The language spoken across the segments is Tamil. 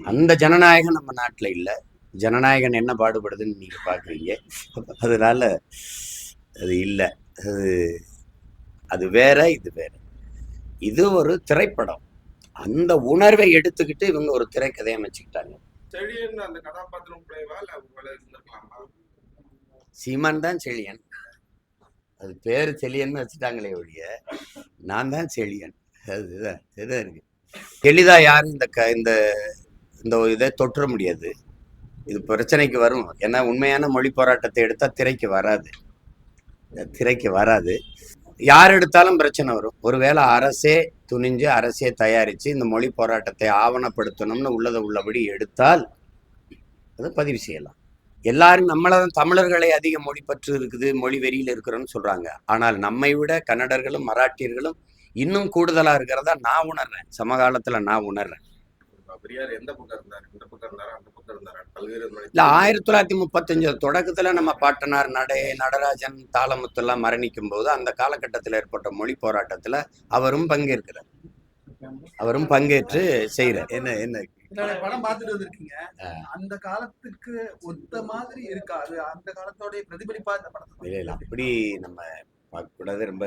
அந்த ஜனநாயகம் நம்ம நாட்டில் இல்லை. ஜனநாயகன் என்ன பாடுபடுதுன்னு நீங்க பாக்குறீங்க. அதனால அது இல்லை. அது அது வேற இது வேற. இது ஒரு திரைப்படம். அந்த உணர்வை எடுத்துக்கிட்டு இவங்க ஒரு திரைக்கதையை அமைச்சுக்கிட்டாங்க. செழியன் சீமான் தான் செழியன். அது பேர் செழியன்னு வச்சுட்டாங்களே ஒழிய நான் தான் செழியன். அதுதான் இதுதான் இருக்கு எளிதா யாரும் இந்த க இந்த இந்த இதை தொற்ற முடியாது. இது பிரச்சனைக்கு வரும். ஏன்னா உண்மையான மொழி போராட்டத்தை எடுத்தால் திரைக்கு வராது. திரைக்கு வராது. யார் எடுத்தாலும் பிரச்சனை வரும். ஒருவேளை அரசே துணிஞ்சு அரசே தயாரிச்சு இந்த மொழி போராட்டத்தை ஆவணப்படுத்தணும்னு உள்ளதை உள்ளபடி எடுத்தால் அதை பதிவு செய்யலாம். எல்லாரும் நம்மள தமிழர்களை அதிக மொழி பற்று இருக்குது மொழி வெறியில் இருக்கிறோன்னு சொல்றாங்க. ஆனால் நம்மை விட கன்னடர்களும் மராட்டியர்களும் இன்னும் கூடுதலா இருக்கிறதா நான் உணர்றேன். சமகாலத்துல நான் உணர்றேன். பெரியார் எந்த பக்கம் இருந்தாரு? இந்த பக்கம் இருந்தாரா? அந்த பக்கம் இருந்தாரா? பல்வேறு மொழி- இல்ல ஆயிரத்தி தொள்ளாயிரத்தி முப்பத்தஞ்சு தொடக்கத்துல நம்ம பாட்டனார் நடை நடராஜன் தாளமுத்தெல்லாம் மரணிக்கும் போது அந்த காலகட்டத்தில் ஏற்பட்ட மொழி போராட்டத்துல அவரும் பங்கேற்கிறார். அவரும் பங்கேற்று செய்யறார் என்ன என்ன? படம் பார்த்துட்டு வந்திருக்கீங்க. அந்த காலத்துக்கு ஒத்த மாதிரி இருக்கா அது அந்த காலத்தோட பிரதிபலிப்பா இந்த படத்தை இல்ல இல்ல அப்படி நம்ம பார்க்க கூடாது ரொம்ப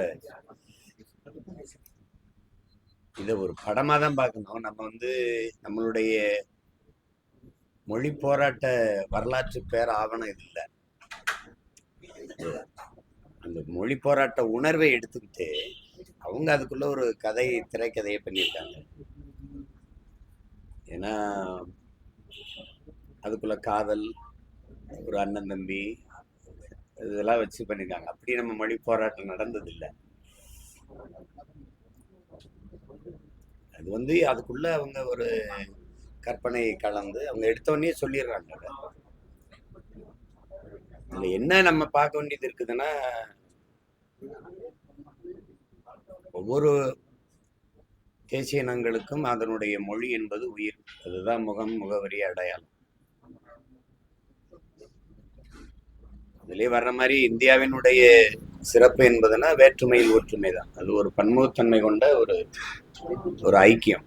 இதை ஒரு படமா தான் பார்க்கணும். நம்ம வந்து நம்மளுடைய மொழி போராட்ட வரலாற்று பேர் ஆவணம் இது இல்லை அந்த மொழி போராட்ட உணர்வை எடுத்துக்கிட்டு அவங்க அதுக்குள்ள ஒரு கதை திரைக்கதையை பண்ணியிருக்காங்க. ஏன்னா அதுக்குள்ள காதல் ஒரு அண்ணன் தம்பி இதெல்லாம் வச்சு பண்ணியிருக்காங்க. அப்படி நம்ம மொழி போராட்டம் நடந்தது இல்லை அது வந்து அதுக்குள்ள அவங்க ஒரு கற்பனை கலந்து அவங்க எடுத்தோடனே சொல்லிடுறாங்க அதை. இதுல என்ன நம்ம பார்க்க வேண்டியது இருக்குதுன்னா ஒவ்வொரு தேசிய இனங்களுக்கும் அதனுடைய மொழி என்பது உயிர் அதுதான் முகம் முகவரி அடையாளம் இதுலயே வர்ற மாதிரி இந்தியாவினுடைய சிறப்பு என்பதுனா வேற்றுமையில் ஒற்றுமை தான் அது ஒரு பன்முகத்தன்மை கொண்ட ஒரு ஒரு ஐக்கியம்.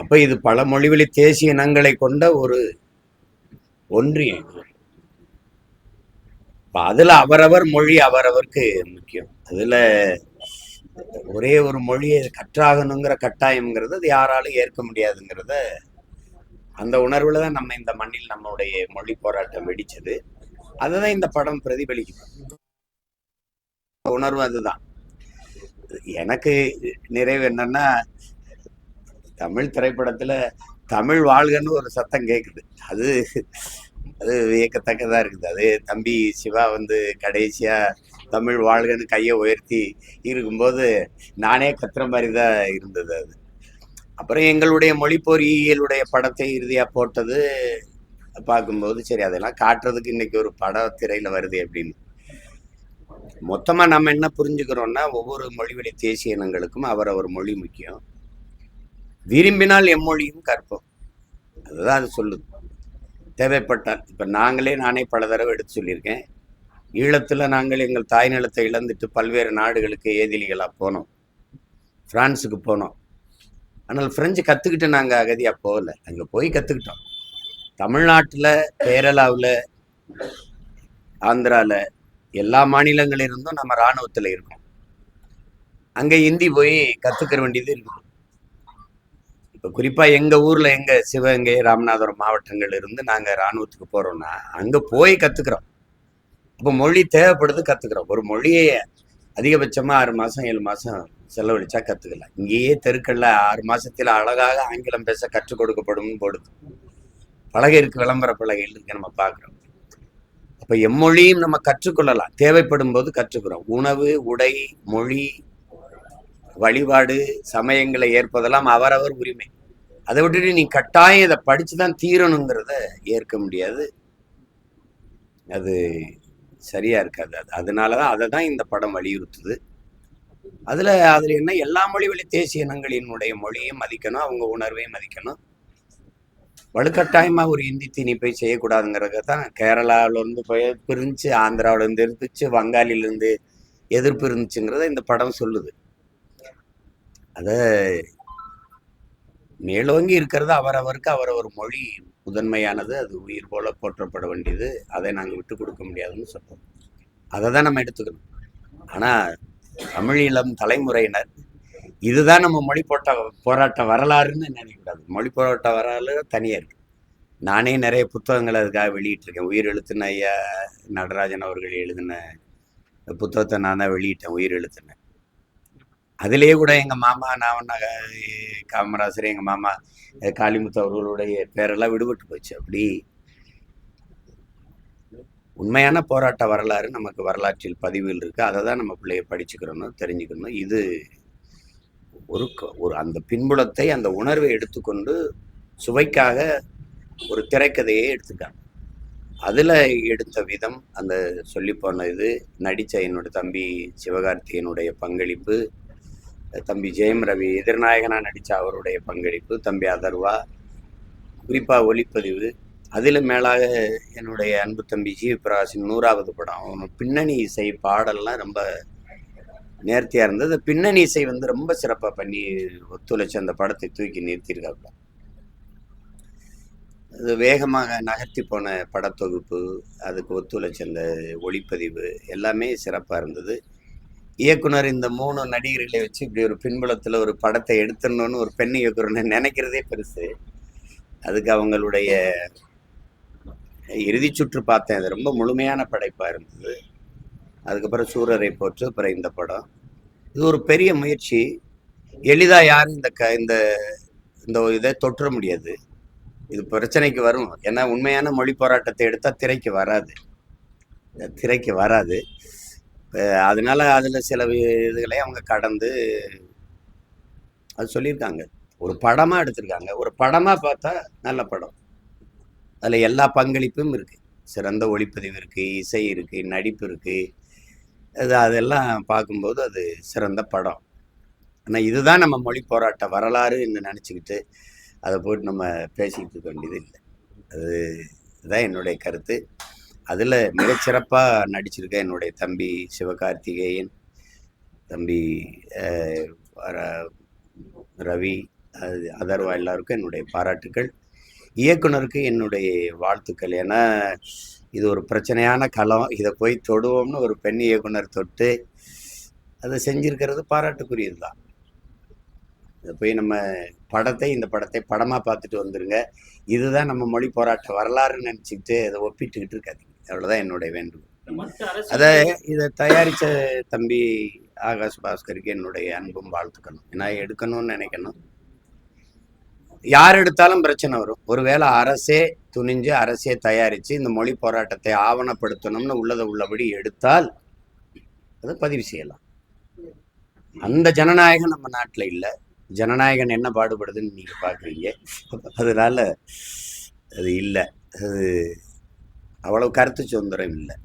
அப்ப இது பல மொழிவழி தேசிய இனங்களை கொண்ட ஒரு ஒன்றியம் அதுல அவரவர் மொழி அவரவருக்கு முக்கியம். அதுல ஒரே ஒரு மொழியை கற்றாகணுங்கிற கட்டாயம்ங்கிறது அது யாராலும் ஏற்க முடியாதுங்கிறத அந்த உணர்வுல தான் நம்ம இந்த மண்ணில் நம்மளுடைய மொழி போராட்டம் வெடிச்சது. அதுதான் இந்த படம் பிரதிபலிக்கும். உணர்வு அதுதான். எனக்கு நிறைவு என்னன்னா தமிழ் திரைப்படத்துல தமிழ் வாழ்கன்னு ஒரு சத்தம் கேக்குது. அது அது வியக்கத்தக்கதா இருக்குது. அது தம்பி சிவா வந்து கடைசியா தமிழ் வாழ்கன்னு கையை உயர்த்தி இருக்கும்போது நானே கத்துற மாதிரி தான் இருந்தது அது. அப்புறம் எங்களுடைய மொழி பொறியியலுடைய படத்தை இறுதியாக போட்டது பார்க்கும்போது சரி அதெல்லாம் காட்டுறதுக்கு இன்னைக்கு ஒரு பட திரையில வருது அப்படின்னு. மொத்தமா நம்ம என்ன புரிஞ்சுக்கிறோம்னா ஒவ்வொரு மொழிவழி தேசிய இனங்களுக்கும் அவரவர் மொழி முக்கியம். விரும்பினால் எம்மொழியும் கற்போம். அதுதான் அது சொல்லுது. தேவைப்பட்டால் இப்போ நாங்களே நானே பல தடவை எடுத்து சொல்லியிருக்கேன். ஈழத்தில் நாங்கள் எங்கள் தாய் நிலத்தை இழந்துட்டு பல்வேறு நாடுகளுக்கு ஏதிலிகளாக போனோம். ஃப்ரான்ஸுக்கு போனோம். ஆனால் ஃப்ரெஞ்சு கற்றுக்கிட்டு நாங்கள் அகதியாக போகலை. அங்கே போய் கற்றுக்கிட்டோம் தமிழ்நாட்டுல கேரளாவில் ஆந்திரால எல்லா மாநிலங்களிலிருந்தும் நம்ம இராணுவத்தில் இருக்கோம். அங்கே ஹிந்தி போய் கத்துக்கிற வேண்டியது இருக்குது இப்போ குறிப்பா எங்க ஊர்ல எங்க சிவகங்கை ராமநாதபுரம் மாவட்டங்கள் இருந்து நாங்க இராணுவத்துக்கு போறோம்னா அங்க போய் கத்துக்கிறோம். அப்போ மொழி தேவைப்படுது கத்துக்கிறோம். ஒரு மொழியை அதிகபட்சமா ஆறு மாசம் ஏழு மாசம் செலவழிச்சா கத்துக்கலாம். இங்கேயே தெருக்கள்ல ஆறு மாதத்தில் அழகாக ஆங்கிலம் பேச கற்றுக் கொடுக்கப்படும் போடுது பலகை இருக்கு விளம்பர பலகையில் இருக்கு நம்ம பார்க்குறோம். அப்ப எம்மொழியும் நம்ம கற்றுக்கொள்ளலாம். தேவைப்படும் போது கற்றுக்கிறோம். உணவு உடை மொழி வழிபாடு சமயங்களை ஏற்பதெல்லாம் அவரவர் உரிமை. அதை விட்டுட்டு நீ கட்டாயம் இதை படிச்சுதான் தீரணுங்கிறத ஏற்க முடியாது. அது சரியா இருக்காது. அது அதனாலதான் அதை தான் இந்த படம் வலியுறுத்துது. அதுல அதுல என்ன எல்லா மொழி வழி தேசிய இனங்களினுடைய மொழியும் மதிக்கணும் அவங்க உணர்வையும் மதிக்கணும். வலுக்கட்டாயமாக ஒரு இந்தி திணிப்பை செய்யக்கூடாதுங்கிறத தான் கேரளாவிலேருந்து போய் பிரிஞ்சு ஆந்திராவிலேருந்து இருந்துச்சு வங்காளிலேருந்து எதிர்ப்பு இருந்துச்சுங்கிறத இந்த படம் சொல்லுது. அத மேலோங்கி இருக்கிறது அவரவருக்கு அவரவர் மொழி முதன்மையானது அது உயிர் போல போற்றப்பட வேண்டியது அதை நாங்கள் விட்டு கொடுக்க முடியாதுன்னு சொல்றோம். அதை தான் நம்ம எடுத்துக்கணும். ஆனால் தமிழீழம் தலைமுறையினர் இதுதான் நம்ம மொழி போட்ட போராட்ட வரலாறுன்னு நினைக்கக்கூடாது. மொழி போராட்ட வரலாறு தனியாக இருக்கு. நானே நிறைய புத்தகங்கள் அதுக்காக வெளியிட்டிருக்கேன். உயிர் எழுத்துன ஐயா நடராஜன் அவர்கள் எழுதின புத்தகத்தை நான் தான் வெளியிட்டேன் உயிர் எழுத்துன. அதுலேயே கூட எங்கள் மாமா நான் ஒன்றா காமராசர் எங்கள் மாமா காளிமுத்து அவர்களுடைய பேரெல்லாம் விடுபட்டு போச்சு. அப்படி உண்மையான போராட்ட வரலாறு நமக்கு வரலாற்றில் பதிவில் இருக்குது அதை தான் நம்ம பிள்ளைய படிச்சுக்கிறணும் தெரிஞ்சுக்கணும். இது ஒரு க- ஒரு அந்த பின்புலத்தை அந்த உணர்வை எடுத்துக்கொண்டு சுவைக்காக ஒரு திரைக்கதையை எடுத்துக்காங்க அதில் எடுத்த விதம் அந்த சொல்லி போன இது நடித்த என்னுடைய தம்பி சிவகார்த்திகேயனுடைய பங்களிப்பு தம்பி ஜெயம் ரவி எதிர்நாயகனாக நடித்த அவருடைய பங்களிப்பு தம்பி அதர்வா குறிப்பாக ஒளிப்பதிவு அதில் மேலாக என்னுடைய அன்பு தம்பி ஜி பிரகாஷின் நூறாவது படம் அவன் பின்னணி இசை பாடல்லாம் ரொம்ப நேர்த்தியாக இருந்தது. பின்னணி இசை வந்து ரொம்ப சிறப்பாக பண்ணி ஒத்துழைச்சு அந்த படத்தை தூக்கி நிறுத்தியிருக்காப்புல. அது வேகமாக நகர்த்தி போன படத்தொகுப்பு அதுக்கு ஒத்துழைச்ச அந்த ஒளிப்பதிவு எல்லாமே சிறப்பாக இருந்தது. இயக்குனர் இந்த மூணு நடிகர்களை வச்சு இப்படி ஒரு பின்புலத்தில் ஒரு படத்தை எடுத்துடணும்னு ஒரு பெண் இயக்குனர்னு நினைக்கிறதே பெருசு. அதுக்கு அவங்களுடைய இறுதி சுற்று பார்த்தேன். அது ரொம்ப முழுமையான படைப்பாக இருந்தது. அதுக்கப்புறம் சூரரை போற்று அப்புறம் இந்த படம். இது ஒரு பெரிய முயற்சி. எளிதாக யாரும் இந்த க இந்த இந்த இதை தொற்ற முடியாது. இது பிரச்சனைக்கு வரும். ஏன்னா உண்மையான மொழி போராட்டத்தை எடுத்தால் திரைக்கு வராது. திரைக்கு வராது. அதனால அதில் சில இதுகளை அவங்க கடந்து அது சொல்லியிருக்காங்க. ஒரு படமாக எடுத்திருக்காங்க. ஒரு படமாக பார்த்தா நல்ல படம். அதில் எல்லா பங்களிப்பும் இருக்குது சிறந்த ஒளிப்பதிவு இருக்குது இசை இருக்குது நடிப்பு இருக்குது அது அதெல்லாம் பார்க்கும்போது அது சிறந்த படம். ஆனால் இதுதான் நம்ம மொழி போராட்ட வரலாறுன்னு நினச்சிக்கிட்டு அதை போட்டு நம்ம பேசிக்கிட்டு இருக்க வேண்டியது இல்லை அது இதுதான் என்னுடைய கருத்து. அதில் மிகச்சிறப்பாக நடிச்சிருக்க என்னுடைய தம்பி சிவகார்த்திகேயன் தம்பி ர- ரவி அது அதர்வா எல்லாருக்கும் என்னுடைய பாராட்டுக்கள். இயக்குனருக்கு என்னுடைய வாழ்த்துக்கள். ஏன்னா இது ஒரு பிரச்சனையான களம். இதை போய் தொடுவோம்னு ஒரு பெண் இயக்குனர் தொட்டு அதை செஞ்சிருக்கிறது பாராட்டுக்குரியது தான் இதை போய் நம்ம படத்தை இந்த படத்தை படமாக பார்த்துட்டு வந்துருங்க. இதுதான் நம்ம மொழி போராட்ட வரலாறுன்னு நினச்சிக்கிட்டு அதை ஒப்பிட்டுக்கிட்டு இருக்காதீங்க. அவ்வளோதான் என்னுடைய வேண்டுகோள். அதை இதை தயாரித்த தம்பி ஆகாஷ் பாஸ்கருக்கு என்னுடைய அன்பும் வாழ்த்துக்கணும் ஏன்னா எடுக்கணும்னு நினைக்கணும். யார் எடுத்தாலும் பிரச்சனை வரும். ஒருவேளை அரசே துணிஞ்சு அரசே தயாரித்து இந்த மொழி போராட்டத்தை ஆவணப்படுத்தணும்னு உள்ளதை உள்ளபடி எடுத்தால் அதை பதிவு செய்யலாம். அந்த ஜனநாயகம் நம்ம நாட்டில் இல்லை. ஜனநாயகன் என்ன பாடுபடுதுன்னு நீங்கள் பார்க்குறீங்க. அதனால அது இல்லை. அது அவ்வளவு கருத்து சுதந்திரம் இல்லை.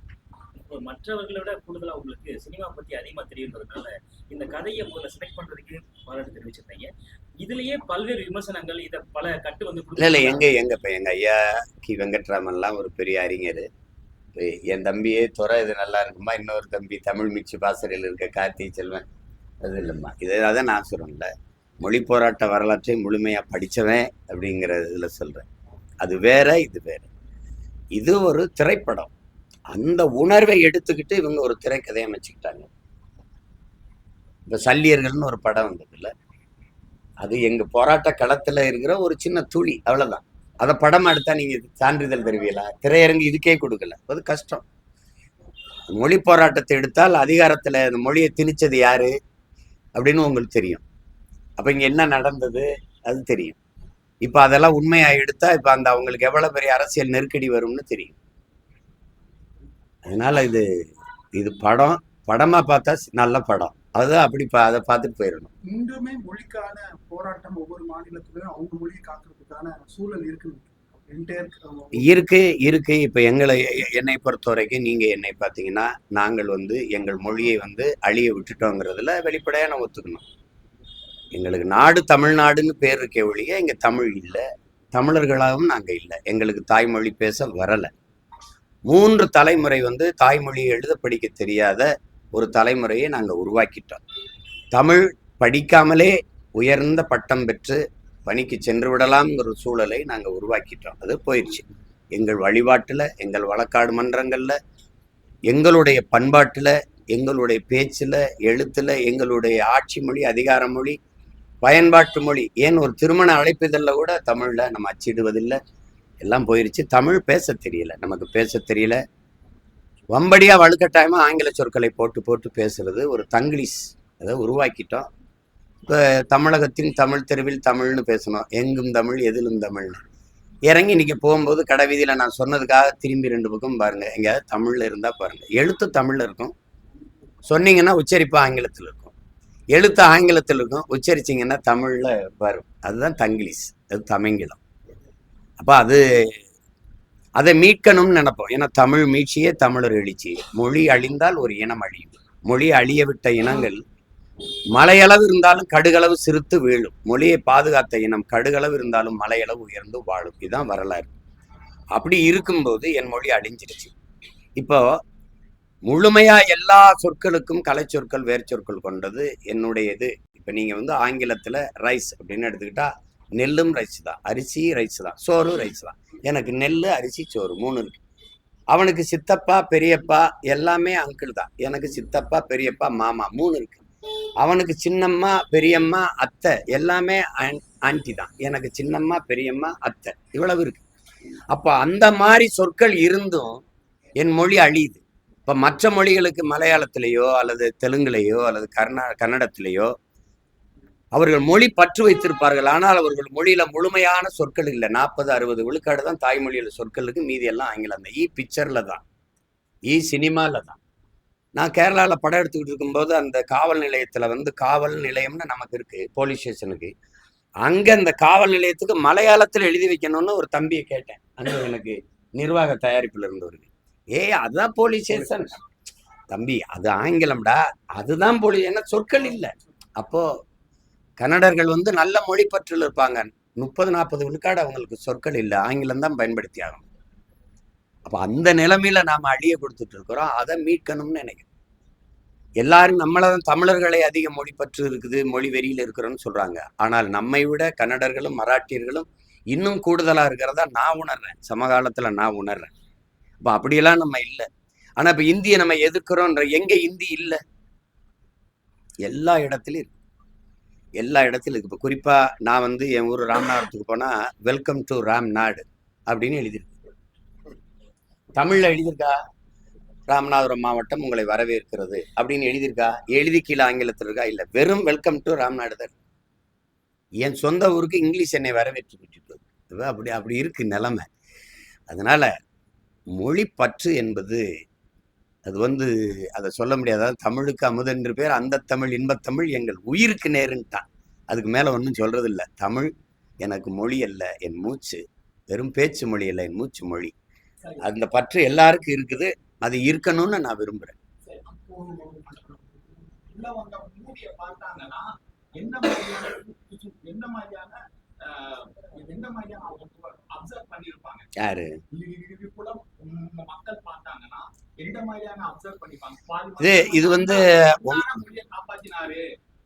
மற்றவர்களை விட கூடுதலா உங்களுக்கு சினிமா பத்தி அதிகமா தெரியுன்றதுனால இந்த கதையை முதல்ல செலக்ட் பண்றதுக்கு பாராட்டு தெரிவிச்சிருந்தீங்க இதுலயே பல்வேறு விமர்சனங்கள் இத பல கட்டு வந்து இல்லை இல்லை எங்க எங்க இப்போ எங்க ஐயா கி. வெங்கட்ராமன்லாம் ஒரு பெரிய அறிஞர். என் தம்பியே துறை இது நல்லா இருக்குமா? இன்னொரு தம்பி தமிழ் மிக்சி பாசறையில் இருக்க கார்த்தி செல்வன். அது இல்லைம்மா. இதை தான் நான் சொல்கிறேன்ல மொழி போராட்ட வரலாற்றை முழுமையாக படித்தவன் அப்படிங்கிற இதில் சொல்கிறேன் அது வேற இது வேற. இது ஒரு திரைப்படம். அந்த உணர்வை எடுத்துக்கிட்டு இவங்க ஒரு திரைக்கதையை அமைச்சுக்கிட்டாங்க. இப்போ சல்லியர்கள்னு ஒரு படம் வந்ததுல. அது எங்க போராட்ட களத்துல இருக்கிற ஒரு சின்ன துளி அவ்வளவுதான். அதை படமா எடுத்தா நீங்க சான்றிதழ் தருவீங்களா? திரையரங்கு இதுக்கே கொடுக்கல. அது கஷ்டம். மொழி போராட்டத்தை எடுத்தால் அதிகாரத்துல அந்த மொழியை திணிச்சது யாரு? அப்படின்னு உங்களுக்கு தெரியும். அப்ப இங்க என்ன நடந்தது? அது தெரியும். இப்ப அதெல்லாம் உண்மையா எடுத்தா இப்ப அந்த அவங்களுக்கு எவ்வளவு பெரிய அரசியல் நெருக்கடி வரும்னு தெரியும். அதனால இது இது படம் படமா பார்த்தா நல்ல படம். அதுதான் அப்படி பா- அதை பார்த்துட்டு போயிடணும். இன்றுமே மொழிக்கான போராட்டம் ஒவ்வொரு மாநிலத்திலும் அவங்க மொழியை காக்கிறதுக்கான சூழல் இருக்கு. என்டையர் இருக்கு இருக்கு. இப்ப எங்களை என்னை பொறுத்த வரைக்கும் நீங்க என்னை பார்த்தீங்கன்னா நாங்கள் வந்து எங்கள் மொழியை வந்து அழிய விட்டுட்டோங்கிறதுல வெளிப்படையா நான் ஒத்துக்கணும். எங்களுக்கு நாடு தமிழ்நாடுன்னு பேர் இருக்கே ஒழிய இங்க தமிழ் இல்லை. தமிழர்களாகவும் நாங்க இல்லை. எங்களுக்கு தாய்மொழி பேச வரல. மூன்று தலைமுறை வந்து தாய்மொழியை எழுத படிக்க தெரியாத ஒரு தலைமுறையை நாங்கள் உருவாக்கிட்டோம். தமிழ் படிக்காமலே உயர்ந்த பட்டம் பெற்று பணிக்கு சென்று விடலாம்ங்கிற சூழலை நாங்கள் உருவாக்கிட்டோம். அது போயிடுச்சு எங்கள் வழிபாட்டில் எங்கள் வழக்காடு மன்றங்களில் எங்களுடைய பண்பாட்டில் எங்களுடைய பேச்சில் எழுத்தில் எங்களுடைய ஆட்சி மொழி அதிகார மொழி பயன்பாட்டு மொழி ஏன் ஒரு திருமண அழைப்பிதழில் கூட தமிழில் நம்ம அச்சிடுவதில்லை. எல்லாம் போயிருச்சு. தமிழ் பேச தெரியல. நமக்கு பேச தெரியல. வம்படியாக வலுக்கட்டாயமாக ஆங்கில சொற்களை போட்டு போட்டு பேசுறது ஒரு தங்கிலீஷ். அதை உருவாக்கிட்டோம். இப்போ தமிழகத்தின் தமிழ் தெருவில் தமிழ்னு பேசணும். எங்கும் தமிழ் எதிலும் தமிழ்னு. இறங்கி இன்றைக்கி போகும்போது கடை வீதியில் நான் சொன்னதுக்காக திரும்பி ரெண்டு பக்கம் பாருங்கள் எங்கேயாவது தமிழில் இருந்தால் பாருங்கள் எழுத்து தமிழில் இருக்கும். சொன்னீங்கன்னா உச்சரிப்பு ஆங்கிலத்தில் இருக்கும். எழுத்து ஆங்கிலத்தில் இருக்கும். உச்சரிச்சிங்கன்னா தமிழில் வரும். அதுதான் தங்கிலீஷ். அது தமிங்கிலம். அப்போ அது அதை மீட்கணும்னு நினைப்போம். ஏன்னா தமிழ் மீட்சியே தமிழர் எழுச்சி. மொழி அழிந்தால் ஒரு இனம் அழியும். மொழி அழிய விட்ட இனங்கள் மலையளவு இருந்தாலும் கடுகளவு சிறுத்து வீழும். மொழியை பாதுகாத்த இனம் கடுகளவு இருந்தாலும் மலையளவு உயர்ந்து வாழும். இதுதான் வரலாறு. அப்படி இருக்கும்போது என் மொழி அழிஞ்சிருச்சு. இப்போ முழுமையா எல்லா சொற்களுக்கும் கலை சொற்கள் வேர் சொற்கள் கொண்டது என்னுடைய இது இப்போ நீங்க வந்து ஆங்கிலத்துல ரைஸ் அப்படின்னு எடுத்துக்கிட்டா நெல்லும் ரைஸ் தான். அரிசி ரைஸ் தான். சோறு ரைஸ் தான். எனக்கு நெல் அரிசி சோறு மூணு இருக்கு. அவனுக்கு சித்தப்பா பெரியப்பா எல்லாமே அங்கிள் தான். எனக்கு சித்தப்பா பெரியப்பா மாமா மூணு இருக்கு. அவனுக்கு சின்னம்மா பெரியம்மா அத்தை எல்லாமே ஆண்டி தான். எனக்கு சின்னம்மா பெரியம்மா அத்தை இவ்வளவு இருக்கு. அப்போ அந்த மாதிரி சொற்கள் இருந்தும் என் மொழி அழியுது. இப்போ மற்ற மொழிகளுக்கு மலையாளத்திலேயோ அல்லது தெலுங்குலேயோ அல்லது கர்நா கன்னடத்திலேயோ அவர்கள் மொழி பற்று வைத்திருப்பார்கள். ஆனால் அவர்கள் மொழியில முழுமையான சொற்கள் இல்லை. நாற்பது அறுபது விழுக்காடு தான் தாய்மொழியில சொற்களுக்கு மீதி எல்லாம் ஆங்கிலம் தான். E இ பிக்சர்ல தான். E இ சினிமால தான். நான் கேரளாவில் படம் எடுத்துக்கிட்டு இருக்கும்போது அந்த காவல் நிலையத்தில் வந்து காவல் நிலையம்னு நமக்கு இருக்கு போலீஸ் ஸ்டேஷனுக்கு அங்கே அந்த காவல் நிலையத்துக்கு மலையாளத்தில் எழுதி வைக்கணும்னு ஒரு தம்பியை கேட்டேன். அங்கே எனக்கு நிர்வாக தயாரிப்பில் இருந்தவருக்கு. ஏய் அதுதான் போலீஸ் ஸ்டேஷன் தம்பி அது ஆங்கிலம்டா. அதுதான் போலீஸ் என்ன சொற்கள் இல்லை. அப்போ கன்னடர்கள் வந்து நல்ல மொழிப்பற்றில் இருப்பாங்க. முப்பது நாற்பது விழுக்காடு அவங்களுக்கு சொற்கள் இல்லை. ஆங்கிலம் தான் பயன்படுத்தி ஆகணும். அப்போ அந்த நிலைமையில நாம் அழிய கொடுத்துட்டு இருக்கிறோம். அதை மீட்கணும்னு நினைக்கிறேன் எல்லாரும் நம்மள தமிழர்களை அதிக மொழி பற்று இருக்குது மொழி வெறியில் இருக்கிறோன்னு சொல்றாங்க. ஆனால் நம்மை விட கன்னடர்களும் மராட்டியர்களும் இன்னும் கூடுதலாக இருக்கிறதா நான் உணர்றேன். சமகாலத்தில் நான் உணர்றேன். இப்போ அப்படியெல்லாம் நம்ம இல்லை. ஆனால் இப்போ இந்தியை நம்ம எதிர்க்கிறோன்ற எங்கே இந்தி இல்லை? எல்லா இடத்துலையும் இருக்கு. எல்லா இடத்துலையும் இப்போ குறிப்பாக நான் வந்து என் ஊர் ராமநாதத்துக்கு போனால் வெல்கம் டு ராம் நாடு அப்படின்னு எழுதியிருக்கு தமிழில் எழுதியிருக்கா? ராமநாதபுரம் மாவட்டம் உங்களை வரவேற்கிறது அப்படின்னு எழுதியிருக்கா? எழுதி கீழே ஆங்கிலத்தில் இருக்கா? இல்லை வெறும் வெல்கம் டு ராம்நாடு தான் என் சொந்த ஊருக்கு இங்கிலீஷ் என்னை வரவேற்று விட்டுட்டு அப்படி அப்படி இருக்கு நிலைமை. அதனால மொழி பற்று என்பது அது வந்து அதை சொல்ல முடியாது தமிழுக்கு அமுதென்று பேர் அந்த தமிழ் இன்பத்தமிழ் எங்கள் உயிருக்கு நேருன்ட்டான் அதுக்கு மேலே ஒன்றும் சொல்றது இல்லை தமிழ் எனக்கு மொழி அல்ல என் மூச்சு வெறும் பேச்சு மொழி அல்ல என் மூச்சு மொழி அந்த பற்று எல்லாருக்கும் இருக்குது அது இருக்கணும்னு நான் பண்ணிருப்பாங்க யாரு மக்கள் பார்த்தாங்கன்னா எந்த மாதிரியான அப்சர்வ் பண்ணிப்பாங்க? பாதி இது வந்து காப்பாத்தினாரு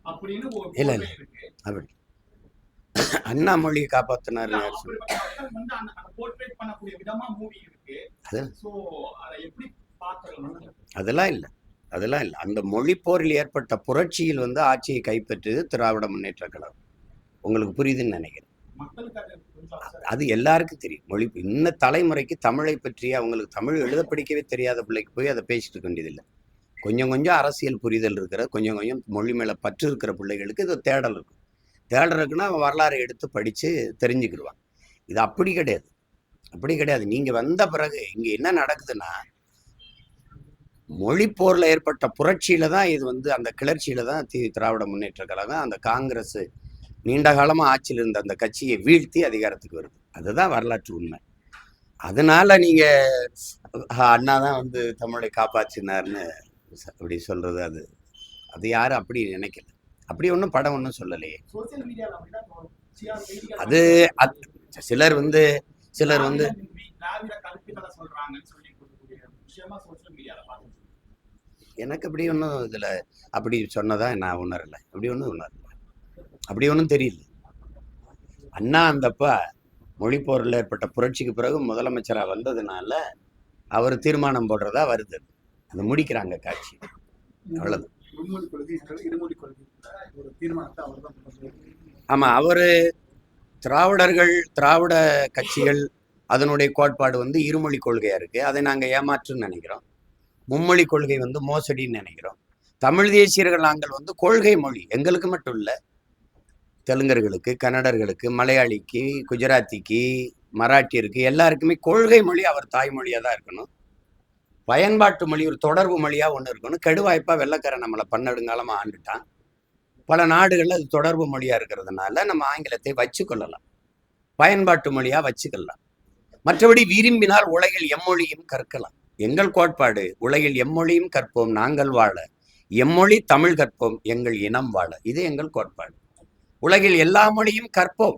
அப்படின்னு இல்ல, இருக்கு. அப்படி. அண்ணா மொழியை காப்பாத்தினாரு இல்ல, அதெல்லாம் இல்லை. அதெல்லாம் இல்லை. அந்த மொழி போரில் ஏற்பட்ட புரட்சியில் வந்து ஆட்சியை கைப்பற்றியது திராவிட முன்னேற்ற கழகம். உங்களுக்கு புரியுதுன்னு நினைக்கிறேன். அது எல்லாருக்கும் தெரியும். மொழி இன்ன தலைமுறைக்கு தமிழை பற்றி அவங்களுக்கு தமிழ் எழுத படிக்கவே தெரியாத பிள்ளைக்கு போய் அதை பேசிட்டு இருக்க வேண்டியதில்லை. கொஞ்சம் கொஞ்சம் அரசியல் புரிதல் இருக்கிற கொஞ்சம் கொஞ்சம் மொழி மேலே பற்று இருக்கிற பிள்ளைகளுக்கு இது தேடல் இருக்கும். தேடல் இருக்குன்னா அவன் வரலாறை எடுத்து படித்து தெரிஞ்சுக்கிடுவான் இது அப்படி கிடையாது. அப்படி கிடையாது. நீங்கள் வந்த பிறகு இங்கே என்ன நடக்குதுன்னா மொழிப்போரில் ஏற்பட்ட புரட்சியில தான் இது வந்து அந்த கிளர்ச்சியில தான் தி திராவிட முன்னேற்ற கழகம் அந்த காங்கிரஸ் நீண்ட காலமா ஆட்சியில் இருந்த அந்த கட்சியை வீழ்த்தி அதிகாரத்துக்கு வருது. அதுதான் வரலாற்று உண்மை. அதனால நீங்க அஹ், அண்ணா தான் வந்து தமிழை காப்பாற்றினார்னு அப்படி சொல்றது அது. அது யாரும் அப்படி நினைக்கல. அப்படி ஒன்றும் படம் ஒன்றும் சொல்லலையே. அது சிலர் வந்து சிலர் வந்து எனக்கு அப்படி ஒன்றும் இதுல அப்படி சொன்னதா நான் உணரலை. அப்படி ஒன்றும் உணரல. அப்படி ஒன்றும் தெரியல. அண்ணா அந்தப்பா மொழிப்போரில் ஏற்பட்ட புரட்சிக்கு பிறகு முதலமைச்சராக வந்ததுனால அவர் தீர்மானம் போடுறதா வருது. அது முடிக்கிறாங்க காட்சி. அவ்வளவுதான். ஆமாம் அவர் திராவிடர்கள் திராவிட கட்சிகள் அதனுடைய கோட்பாடு வந்து இருமொழி கொள்கையாக இருக்குது அதை நாங்கள் ஏமாற்றுன்னு நினைக்கிறோம். மும்மொழி கொள்கை வந்து மோசடின்னு நினைக்கிறோம். தமிழ் தேசியர்கள் நாங்கள் வந்து கொள்கை மொழி. எங்களுக்கு மட்டும் இல்லை தெலுங்கர்களுக்கு கன்னடர்களுக்கு மலையாளிக்கு குஜராத்திக்கு மராட்டியருக்கு எல்லாருக்குமே கொள்கை மொழி அவர் தாய்மொழியாக தான் இருக்கணும். பயன்பாட்டு மொழி ஒரு தொடர்பு மொழியாக ஒன்று இருக்கணும். கெடுவாய்ப்பாக வெள்ளக்காரன் நம்மளை பன்னெடுங்காலமாக ஆண்டுட்டான். பல நாடுகளில் அது தொடர்பு மொழியாக இருக்கிறதுனால நம்ம ஆங்கிலத்தை வச்சுக்கொள்ளலாம். பயன்பாட்டு மொழியாக வச்சுக்கலாம் மற்றபடி விரும்பினால் உலகில் எம்மொழியும் கற்கலாம். எங்கள் கோட்பாடு உலகில் எம்மொழியும் கற்போம் நாங்கள் வாழ. எம்மொழி தமிழ் கற்போம் எங்கள் இனம் வாழ. இது எங்கள் கோட்பாடு. உலகில் எல்லா மொழியும் கற்போம்.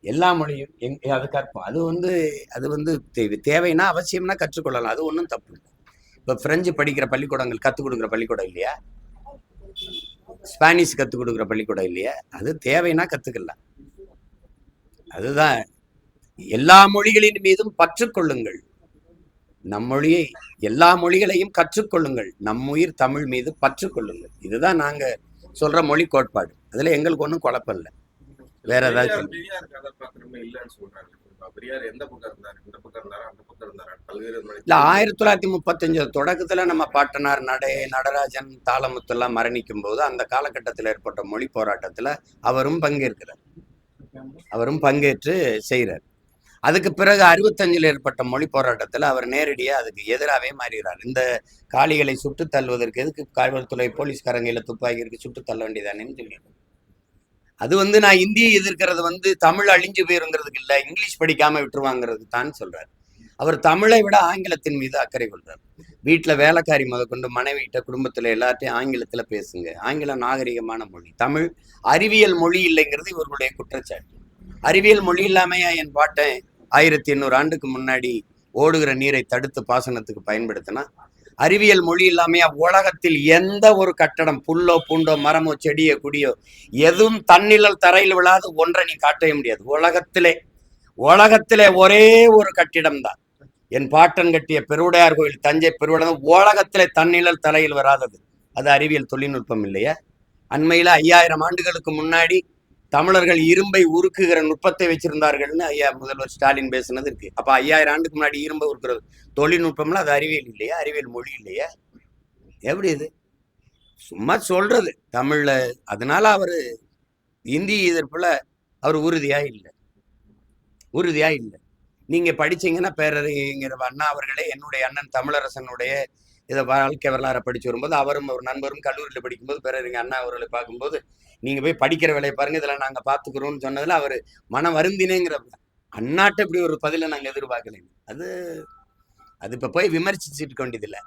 எல்லா மொழியும் எங் அது கற்போம். அது வந்து அது வந்து தேவை தேவைன்னா அவசியம்னா கற்றுக்கொள்ளலாம். அது ஒன்றும் தப்பு இல்லை. இப்போ பிரெஞ்சு படிக்கிற பள்ளிக்கூடங்கள் கற்றுக் கொடுக்குற பள்ளிக்கூடம் இல்லையா? ஸ்பானிஷ் கற்றுக் கொடுக்குற பள்ளிக்கூடம் இல்லையா? அது தேவைன்னா கற்றுக்கலாம் அதுதான். எல்லா மொழிகளின் மீதும் பற்றுக்கொள்ளுங்கள். நம் மொழியை எல்லா மொழிகளையும் கற்றுக்கொள்ளுங்கள். நம் உயிர் தமிழ் மீது பற்றுக்கொள்ளுங்கள். இதுதான் நாங்க சொல்ற மொழி கோட்பாடு. அதுல எங்களுக்கு ஒன்றும் குழப்பம் இல்லை. வேற பல்வேறு இல்ல ஆயிரத்தி தொள்ளாயிரத்தி முப்பத்தஞ்சு தொடக்கத்துல நம்ம பாட்டனார் நடை நடராஜன் தாளமுத்தெல்லாம் மரணிக்கும் போது அந்த காலகட்டத்தில் ஏற்பட்ட மொழி போராட்டத்துல அவரும் பங்கேற்கிறார். அவரும் பங்கேற்று செய்கிறார் அதுக்கு பிறகு அறுபத்தஞ்சில் ஏற்பட்ட மொழி போராட்டத்தில் அவர் நேரடியாக அதுக்கு எதிராகவே மாறுகிறார் இந்த காளிகளை சுட்டு தள்ளுவதற்கு எதுக்கு காவல்துறை போலீஸ்காரங்கையில் துப்பாக்கி இருக்கு சுட்டு தள்ள வேண்டியதானேன்னு சொல்லி அது வந்து நான் இந்தியை எதிர்க்கிறது வந்து தமிழ் அழிஞ்சு போயிருங்கிறதுக்கு இல்லை இங்கிலீஷ் படிக்காம விட்டுருவாங்கிறது தான் சொல்றாரு. அவர் தமிழை விட ஆங்கிலத்தின் மீது அக்கறை கொள்றார். வீட்டில் வேலைக்காரி முதற்கொண்டு மனைவிட்ட குடும்பத்தில் எல்லாத்தையும் ஆங்கிலத்தில் பேசுங்க. ஆங்கிலம் நாகரிகமான மொழி. தமிழ் அறிவியல் மொழி இல்லைங்கிறது இவர்களுடைய குற்றச்சாட்டு. அறிவியல் மொழி இல்லாமையா என் பாட்டேன் ஆயிரத்தி எண்ணூறு ஆண்டுக்கு முன்னாடி ஓடுகிற நீரை தடுத்து பாசனத்துக்கு பயன்படுத்தினா அறிவியல் மொழி இல்லாமையா உலகத்தில் எந்த ஒரு கட்டடம் புல்லோ பூண்டோ மரமோ செடியோ குடியோ எதுவும் தன்னிழல் தரையில் விழாது ஒன்றை நீ காட்டவே முடியாது. உலகத்திலே உலகத்திலே ஒரே ஒரு கட்டிடம் தான் என் பாட்டன் கட்டிய பெருவுடையார் கோயில் தஞ்சை பெருவுடையார் உலகத்திலே தன்னிழல் தரையில் வராதது. அது அறிவியல் தொழில்நுட்பம் இல்லையா? அண்மையில் ஐயாயிரம் ஆண்டுகளுக்கு முன்னாடி தமிழர்கள் இரும்பை உருக்குகிற நுட்பத்தை வச்சிருந்தார்கள்னு ஐயா முதல்வர் ஸ்டாலின் பேசுனது இருக்கு. அப்ப ஐயாயிரம் ஆண்டுக்கு முன்னாடி இரும்பை உருக்குறது தொழில்நுட்பம்ல அது அறிவியல் இல்லையா? அறிவியல் மொழி இல்லையா? எப்படி இது? சும்மா சொல்றது. தமிழ்ல அதனால அவரு இந்தி எதிர்ப்புல அவர் உறுதியா இல்லை. உறுதியா இல்லை. நீங்க படிச்சீங்கன்னா பேரறிஞர் அண்ணா அவர்களே என்னுடைய அண்ணன் தமிழரசனுடைய இதை வாழ்க்கை வரலாறை படிச்சு வரும்போது அவரும் ஒரு நண்பரும் கல்லூரியில் படிக்கும்போது பேரறிஞர் அண்ணா அவர்களை பார்க்கும்போது நீங்க போய் படிக்கிற வேலையை பாருங்க இதெல்லாம் நாங்க பாத்துக்கிறோம்னு சொன்னதுல அவர் மன வருந்தினேங்கிற அண்ணாட்ட இப்படி ஒரு பதிலை நாங்க எதிர்பார்க்கலைங்க அது அது இப்ப போய் விமர்சிச்சுட்டு கொண்டதில்லை.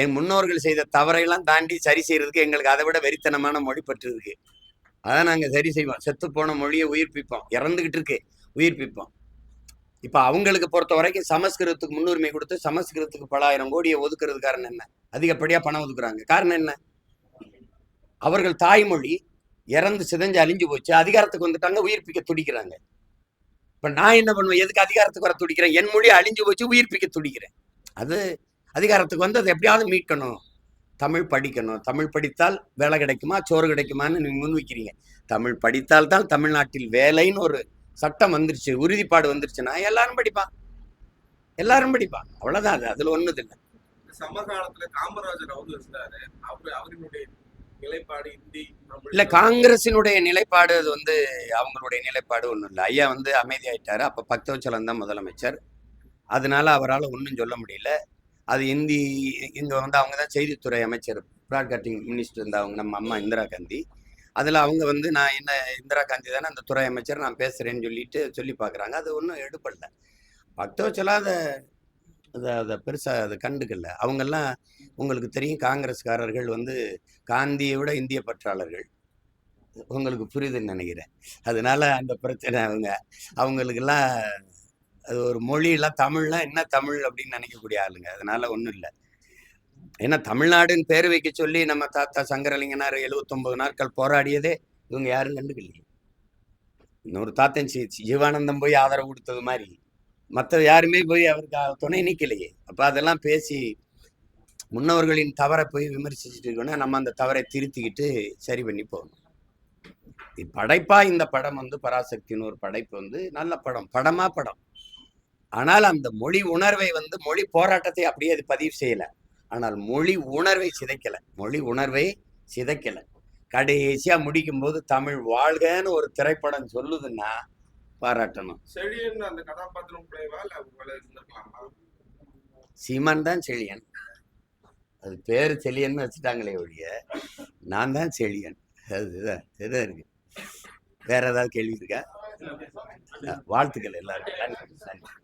என் முன்னோர்கள் செய்த தவறையெல்லாம் தாண்டி சரி செய்யறதுக்கு எங்களுக்கு அதை விட வெறித்தனமான மொழி பற்று இருக்கு அதை நாங்க சரி செய்வோம். செத்து போன மொழியை உயிர்ப்பிப்போம். இறந்துகிட்டு இருக்கு உயிர்ப்பிப்போம். இப்ப அவங்களுக்கு பொறுத்த வரைக்கும் சமஸ்கிருதத்துக்கு முன்னுரிமை கொடுத்து சமஸ்கிருதத்துக்கு பலாயிரம் கோடியை ஒதுக்குறது காரணம் என்ன? அதிகப்படியா பணம் ஒதுக்குறாங்க. காரணம் என்ன? அவர்கள் தாய்மொழி இறந்து சிதைஞ்சு அழிஞ்சு போச்சு. அதிகாரத்துக்கு வந்துட்டாங்க உயிர்ப்பிக்க துடிக்கிறாங்க. இப்போ நான் என்ன பண்ணுவேன்? எதுக்கு அதிகாரத்துக்கு வர துடிக்கிறேன்? என் மொழி அழிஞ்சு போச்சு உயிர்ப்பிக்க துடிக்கிறேன். அது அதிகாரத்துக்கு வந்து அதை எப்படியாவது மீட்கணும். தமிழ் படிக்கணும். தமிழ் படித்தால் வேலை கிடைக்குமா? சோறு கிடைக்குமான்னு முன் முன்வைக்கிறீங்க. தமிழ் படித்தால் தான் தமிழ்நாட்டில் வேலைன்னு ஒரு சட்டம் வந்துருச்சு. உறுதிப்பாடு வந்துருச்சுன்னா எல்லாரும் படிப்பான். எல்லாரும் படிப்பான். அவ்வளோதான் அது அதில் ஒன்றும் இல்லை சமகாலத்தில் காமராஜர் அவர் இருந்தாரு. அவரு அவரினுடைய நிலைப்பாடு இந்தி இல்ல காங்கிரசினுடைய நிலைப்பாடு அது வந்து அவங்களுடைய நிலைப்பாடு ஒண்ணும் இல்லை. ஐயா வந்து அமைதியாயிட்டாரு. அப்ப பக்தவச்சலம் தான் முதலமைச்சர். அதனால அவரால் ஒன்றும் சொல்ல முடியல. அது இந்தி இங்க வந்து அவங்க தான் செய்தித்துறை அமைச்சர் ப்ராட்காஸ்டிங் மினிஸ்டர் இருந்த அவங்க நம்ம அம்மா இந்திரா காந்தி. அதில் அவங்க வந்து நான் என்ன இந்திரா காந்தி தானே அந்த துறை அமைச்சர் நான் பேசுகிறேன்னு சொல்லிட்டு சொல்லி பார்க்குறாங்க. அது ஒன்றும் எடுப்படல பக்தவச்சலா அதை அதை அதை பெருசாக அதை கண்டுக்கல. அவங்கெல்லாம் உங்களுக்கு தெரியும் காங்கிரஸ்காரர்கள் வந்து காந்தியை விட இந்திய பற்றாளர்கள். உங்களுக்கு புரியுதுன்னு நினைக்கிறேன். அதனால அந்த பிரச்சனை அவங்க அவங்களுக்கெல்லாம் அது ஒரு மொழியெல்லாம் தமிழ்லாம் என்ன தமிழ் அப்படின்னு நினைக்கக்கூடிய ஆளுங்க. அதனால ஒன்றும் இல்லை. ஏன்னா தமிழ்நாடுன்னு பேர் வைக்க சொல்லி நம்ம தாத்தா சங்கரலிங்கனார் எழுபத்தொன்பது நாட்கள் போராடியதே இவங்க யாரும் கண்டுக்கலையே. இன்னொரு தாத்தன் சி ஜீவானந்தம் போய் ஆதரவு கொடுத்தது மாதிரி. மற்ற யாருமே போய் அவருக்கு துணை நிற்கலையே அப்போ அதெல்லாம் பேசி முன்னவர்களின் தவறை போய் விமர்சிச்சுட்டு இருக்கோன்னா நம்ம அந்த தவறை திருத்திக்கிட்டு சரி பண்ணி போகணும். படைப்பா இந்த படம் வந்து பராசக்தின்னு ஒரு படைப்பு வந்து நல்ல படம் படமா படம். ஆனால் அந்த மொழி உணர்வை வந்து மொழி போராட்டத்தை அப்படியே அது பதிவு செய்யலை. ஆனால் மொழி உணர்வை சிதைக்கலை. மொழி உணர்வை சிதைக்கலை. கடைசியா முடிக்கும்போது தமிழ் வாழ்கன்னு ஒரு திரைப்படம் சொல்லுதுன்னா பாராட்டணும். செழியன் அந்த கதாபாத்திரம் சீமான் தான் செழியன். அது பேர் செழியன்னு வச்சுட்டாங்களே ஒழிய நான் தான் செழியன். அதுதான் இதுதான் இருக்கு வேற ஏதாவது கேள்வி இருக்கா? வாழ்த்துக்கள் எல்லாருக்கும். நன்றி நன்றி.